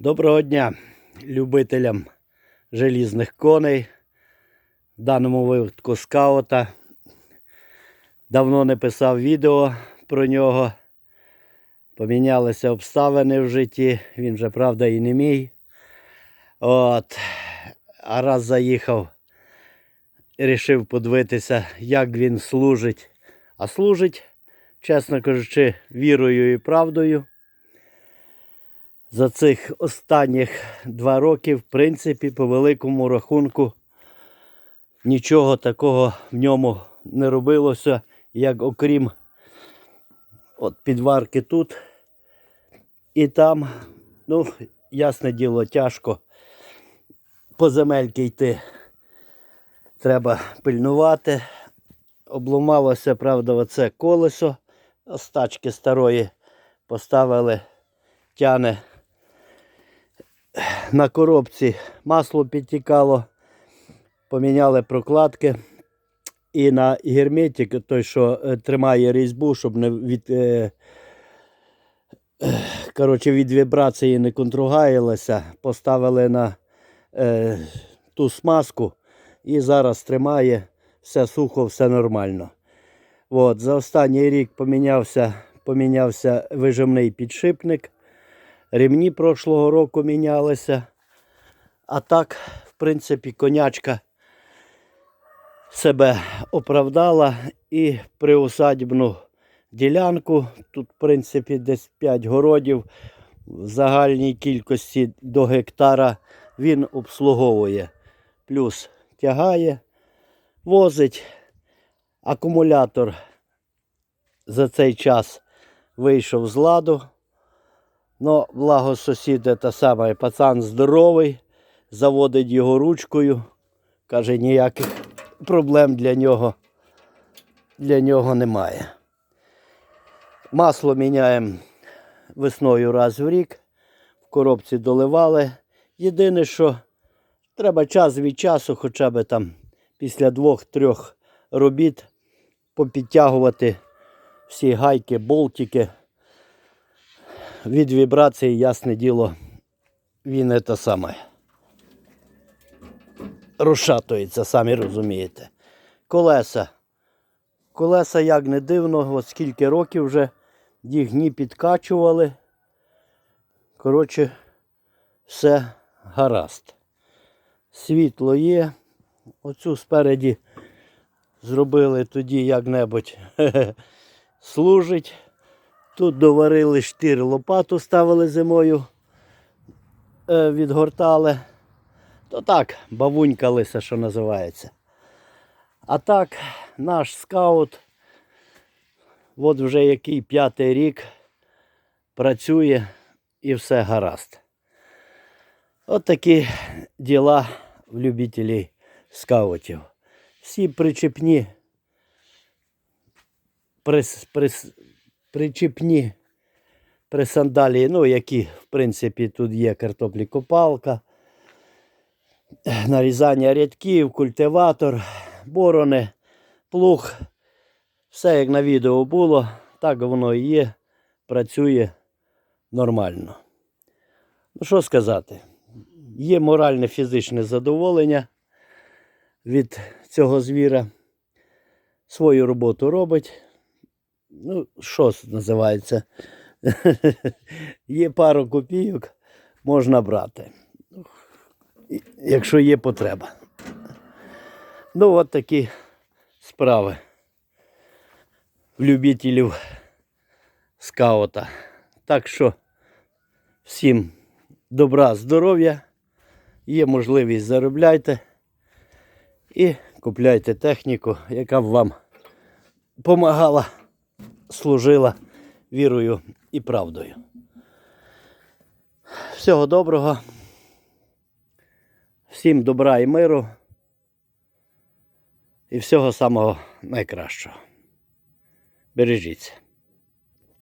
Доброго дня любителям желізних коней. В даному випадку скаута. Давно не писав відео про нього. Помінялися обставини в житті. Він вже, правда, і не мій. От. А раз заїхав, рішив подивитися, як він служить. А служить, чесно кажучи, вірою і правдою. За цих останніх два роки, в принципі, по великому рахунку, нічого такого в ньому не робилося, як окрім от підварки тут і там. Ну, ясне діло, тяжко по земельки йти. Треба пильнувати. Обломалося, правда, оце колесо. З тачки старої поставили, тяне на коробці масло підтікало, поміняли прокладки. І на герметик, той, що е, тримає різьбу, щоб не від, е, коротше, від вібрації не контругаїлося, поставили на е, ту смазку і зараз тримає все сухо, все нормально. От, за останній рік помінявся, помінявся вижимний підшипник. Ремні прошлого року мінялися. А так, в принципі, конячка себе оправдала і приусадібну ділянку. Тут, в принципі, десь 5 городів. В загальній кількості до гектара він обслуговує. Плюс тягає, возить. Акумулятор за цей час вийшов з ладу. Но благо сусід та саме пацан здоровий, заводить його ручкою. Каже, ніяких проблем для нього, для нього немає. Масло міняємо весною раз в рік. В коробці доливали. Єдине, що треба час від часу, хоча б там після двох-трьох робіт попідтягувати всі гайки, болтики від вібрації, ясне діло, він це саме розшатується, самі розумієте. Колеса. Колеса, як не дивно, от скільки років вже їх дні підкачували. Коротше, все гаразд. Світло є. Оцю спереді зробили тоді як-небудь служить. Тут доварили штир, лопату ставили зимою, е, відгортали. То так, бавунька лиса, що називається. А так, наш скаут, от вже який п'ятий рік працює і все гаразд. От такі діла в любителів скаутів. Всі причепні, прис, прис, причепні присандалії, ну, які, в принципі, тут є картоплі копалка, нарізання рядків, культиватор, борони, плуг. Все як на відео було, так воно і є, працює нормально. Ну, що сказати, є моральне фізичне задоволення від цього звіра. Свою роботу робить. Ну, що називається? є пару копійок, можна брати. Якщо є потреба. Ну, от такі справи. Любителів скаута. Так що всім добра, здоров'я, є можливість заробляйте і купляйте техніку, яка б вам допомагала служила вірою і правдою. Всього доброго, всім добра і миру і всього самого найкращого. Бережіться.